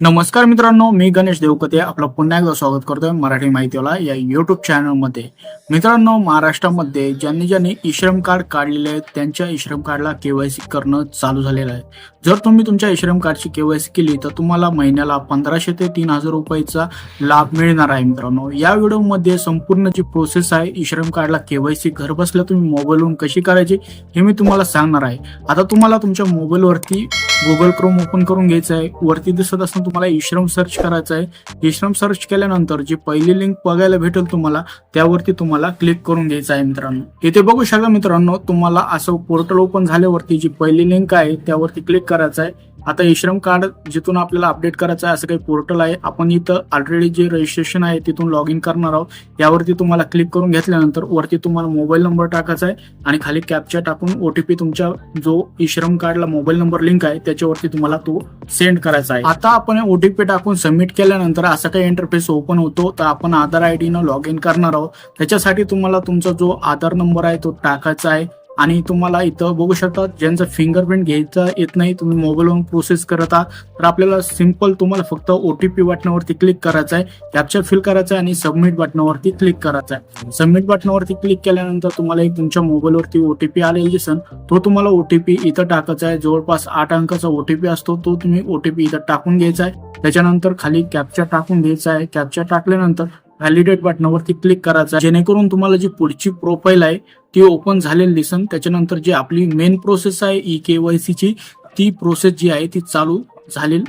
नमस्कार मित्रांनो मी गणेश देवकते. आपलं पुन्हा एकदा स्वागत करतोय मराठी माहितीवाला या युट्यूब चॅनलमध्ये मित्रांनो महाराष्ट्रामध्ये ज्यांनी ज्यांनी इश्रम कार्ड काढलेले आहेत त्यांच्या इश्रम कार्डला केवायसी करणं चालू झालेलं आहे. जर तुम्ही तुमच्या इश्रम कार्डची केवायसी केली तर तुम्हाला महिन्याला पंधराशे ते तीन हजार रुपयाचा लाभ मिळणार आहे मित्रांनो. या व्हिडिओमध्ये संपूर्ण जी प्रोसेस आहे इश्रम कार्डला केवायसी घर बसल्या तुम्ही मोबाईलवरून कशी करायची हे मी तुम्हाला सांगणार आहे. आता तुम्हाला तुमच्या मोबाईलवरती गुगल क्रोम ओपन करून घ्यायचं आहे. वरती दिसत असताना तुम्हाला इश्रम सर्च करायचं आहे. इश्रम सर्च केल्यानंतर जी पहिली लिंक बघायला भेटेल तुम्हाला त्यावरती तुम्हाला क्लिक करून घ्यायचं आहे मित्रांनो. इथे बघू शकता मित्रांनो तुम्हाला असं पोर्टल ओपन झाल्यावरती जी पहिली लिंक आहे त्यावरती क्लिक करायचं आहे. आता श्रम कार्ड जिथून आपल्याला अपडेट करायचं आहे असं काही पोर्टल आहे आपण इथं ऑलरेडी जे रजिस्ट्रेशन आहे तिथून लॉग इन करणार आहोत. यावरती तुम्हाला क्लिक करून घेतल्यानंतर वरती तुम्हाला मोबाईल नंबर टाकायचा आहे आणि खाली कॅप्चा टाकून ओटीपी तुमच्या जो श्रम कार्डला मोबाईल नंबर लिंक आहे त्याच्यावरती तुम्हाला तो सेंड करायचा आहे. आता आपण ओटीपी टाकून सबमिट केल्यानंतर असा काही इंटरफेस ओपन होतो तर आपण आधार आय डी न लॉग इन करणार आहोत. त्याच्यासाठी तुम्हाला तुमचा जो आधार नंबर आहे तो टाकायचा आहे. आणि तुम्हाला इथं बघू शकता ज्यांचं फिंगरप्रिंट घ्यायचं येत नाही तुम्ही मोबाईलवरून प्रोसेस करत आहात तर आपल्याला सिंपल तुम्हाला फक्त ओटीपी बटनावरती क्लिक करायचं आहे. कॅप्चर फिल करायचं आहे आणि सबमिट बटनावरती क्लिक करायचं आहे. सबमिट बटनावरती क्लिक केल्यानंतर तुम्हाला एक तुमच्या मोबाईलवरती ओटीपी आलेला दिसन तो तुम्हाला ओटीपी इथं टाकायचा आहे. जवळपास आठ अंकाचा ओटीपी असतो तो तुम्ही ओटीपी इथं टाकून घ्यायचा आहे. त्याच्यानंतर खाली कॅप्चर टाकून घ्यायचा आहे. कॅप्चर टाकल्यानंतर व्हॅलिडेट बटनावरती क्लिक करायचं आहे. जेणेकरून तुम्हाला जी पुढची प्रोफाईल आहे ती ओपन झालेली दिसन. त्याच्यानंतर जी आपली मेन प्रोसेस आहे ई के वाय सीची ती प्रोसेस जी आहे ती चालू झालेली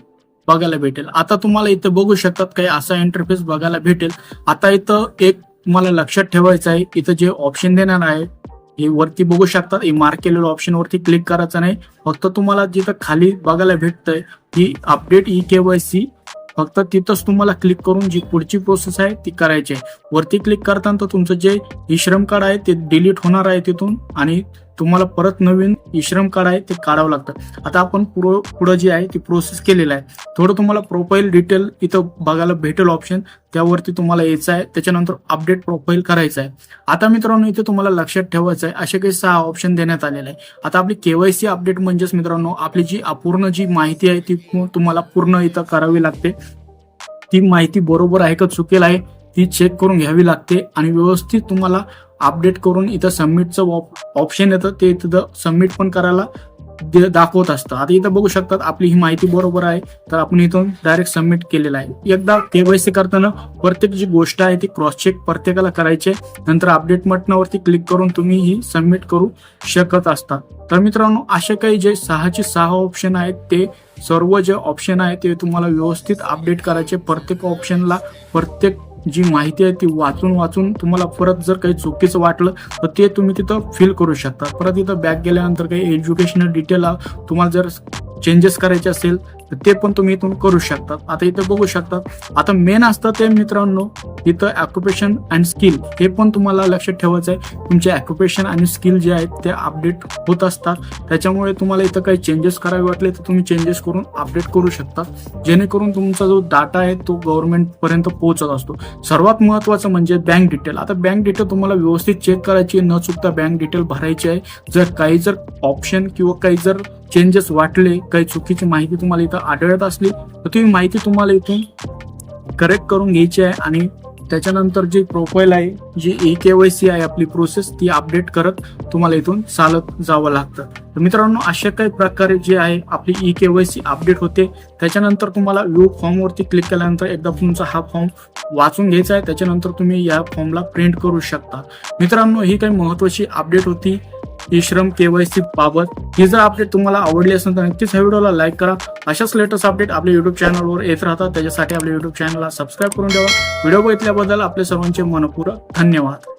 बघायला भेटेल. आता तुम्हाला इथं बघू शकतात काही असा इंटरफेस बघायला भेटेल. आता इथं एक तुम्हाला लक्षात ठेवायचं आहे इथं जे ऑप्शन देणार आहे हे वरती बघू शकतात. हे मार्क केलेलं ऑप्शन वरती क्लिक करायचं नाही. फक्त तुम्हाला जिथं खाली बघायला भेटतंय की update E K Y C फक्त तिथंच तुम्हाला क्लिक करून जी पुढची प्रोसेस आहे ती करायची आहे. वरती क्लिक करताना तुमचं जे ई श्रम कार्ड आहे ते डिलीट होणार आहे तिथून आणि तुम्हाला परत नवीन श्रम कार्ड आहे ते काढावं लागतं. आता आपण पुढं पुढं जी आहे ती प्रोसेस केलेलं आहे. थोडं तुम्हाला प्रोफाईल डिटेल इथं बघायला भेटेल ऑप्शन त्यावरती तुम्हाला यायचं आहे. त्याच्यानंतर अपडेट प्रोफाईल करायचं आहे. आता मित्रांनो इथे तुम्हाला लक्षात ठेवायचं आहे असे काही सहा ऑप्शन देण्यात आलेले आहे. आता आपली केवायसी अपडेट म्हणजेच मित्रांनो आपली जी अपूर्ण जी माहिती आहे ती तुम्हाला पूर्ण इथं करावी लागते. ती माहिती बरोबर आहे का चुकेल आहे? ती चेक करून घ्यावी लागते आणि व्यवस्थित तुम्हाला अपडेट करून इथं सबमिटचं ऑप्शन येतं ते तिथं सबमिट पण करायला दे- दाखवत असतं. आता इथं बघू शकतात आपली ही माहिती बरोबर आहे तर आपण इथून डायरेक्ट सबमिट केलेलं आहे. एकदा केवायसी करताना प्रत्येक जी गोष्ट आहे ती क्रॉस चेक प्रत्येकाला करायची नंतर अपडेट बटनावरती क्लिक करून तुम्ही ही सबमिट करू शकत असता. तर मित्रांनो असे काही जे सहाचे सहा ऑप्शन आहेत ते सर्व जे ऑप्शन आहे ते तुम्हाला व्यवस्थित अपडेट करायचे. प्रत्येक ऑप्शनला प्रत्येक जी माहिती आहे ती वाचून वाचून तुम्हाला परत जर काही चुकीचं वाटलं तर ते तुम्ही तिथं फील करू शकता. परत इथं बॅक गेल्यानंतर काही एज्युकेशनल डिटेल तुम्हाला जर चेंजेस करायचे असेल तर ते पण तुम्ही इथून करू शकतात. आता इथं बघू शकतात. आता मेन असतं ते मित्रांनो इथं ऑक्युपेशन अँड स्किल हे पण तुम्हाला लक्षात ठेवायचं आहे तुमचे ऑक्युपेशन आणि स्किल जे आहेत ते अपडेट होत असतात. त्याच्यामुळे तुम्हाला इथं काही चेंजेस करावे वाटले तर तुम्ही चेंजेस करून अपडेट करू शकता. जेणेकरून तुमचा जो डाटा आहे तो गव्हर्नमेंट पर्यंत पोहोचत असतो. सर्वात महत्वाचं म्हणजे बँक डिटेल आता बँक डिटेल तुम्हाला व्यवस्थित चेक करायची न चुकता बँक डिटेल भरायची आहे. जर काही जर ऑप्शन किंवा काही जर चेंजेस वाटले काही चुकीची माहिती तुम्हाला इथं आढळत असली तर ती माहिती तुम्हाला इथून करेक्ट करून घ्यायची आहे आणि त्याच्यानंतर जी प्रोफाईल आहे जी ई के वाय सी आहे आपली प्रोसेस ती अपडेट करत तुम्हाला इथून चालत जावं लागतं. तर मित्रांनो अशा काही प्रकारे जे आहे आपली E K Y C update होते. त्याच्यानंतर तुम्हाला व्यू फॉर्मवरती क्लिक केल्यानंतर एकदा तुमचा हा फॉर्म वाचून घ्यायचा आहे. त्याच्यानंतर तुम्ही या फॉर्मला प्रिंट करू शकता. मित्रांनो ही काही महत्वाची अपडेट होती. ई श्रम केवायसी बाबत. ही जर अपडेट तुम्हाला आवडली असेल तर नक्कीच ह्या व्हिडिओला लाईक करा. अशाच लेटेस्ट अपडेट आपल्या युट्यूब चॅनलवर येत राहतात. त्याच्यासाठी आपल्या युट्यूब चॅनलला सबस्क्राईब करून ठेवा. व्हिडिओ बघितल्याबद्दल आपले सर्वांचे मनपूर्वक धन्यवाद.